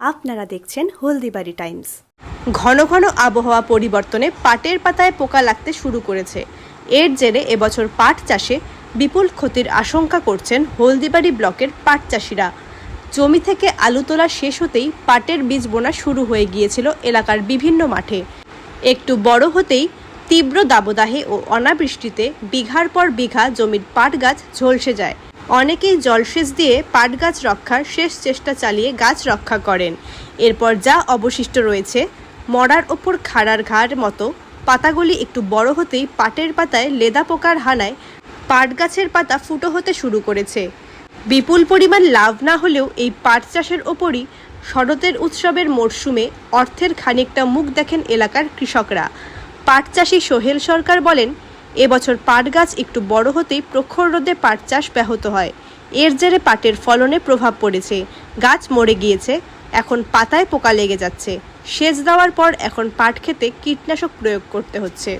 আপনারা দেখছেন হলদিবাড়ি টাইমস। ঘন ঘন আবহাওয়া পরিবর্তনে পাটের পাতায় পোকা লাগতে শুরু করেছে। এর জেরে এবছর পাট চাষে বিপুল ক্ষতির আশঙ্কা করছেন হলদিবাড়ি ব্লকের পাট চাষিরা। জমি থেকে আলু তোলা শেষ হতেই পাটের বীজ বোনা শুরু হয়ে গিয়েছিল এলাকার বিভিন্ন মাঠে। একটু বড় হতেই তীব্র দাবদাহে ও অনাবৃষ্টিতে বিঘার পর বিঘা জমির পাট গাছ ঝলসে যায়। অনেকেই জলসেচ দিয়ে পাট গাছ রক্ষার শেষ চেষ্টা চালিয়ে গাছ রক্ষা করেন। এরপর যা অবশিষ্ট রয়েছে, মরার ওপর খাড়ার ঘাড় মতো, পাতাগুলি একটু বড় হতেই পাটের পাতায় লেদা পোকার হানায় পাট গাছের পাতা ফুটো হতে শুরু করেছে। বিপুল পরিমাণ লাভ না হলেও এই পাট চাষের ওপরই শরতের উৎসবের মরশুমে অর্থের খানিকটা মুখ দেখেন এলাকার কৃষকরা। পাট চাষি সোহেল সরকার বলেন এবছর পাট গাছ একটু বড় হতেই প্রখর রোদে পাট চাষ ব্যাহত হয়। এর জেরে পাটের ফলনে প্রভাব পড়েছে। গাছ মরে গিয়েছে, এখন পাতায় পোকা লেগে যাচ্ছে। সেচ দেওয়ার পর এখন পাট খেতে কীটনাশক প্রয়োগ করতে হচ্ছে।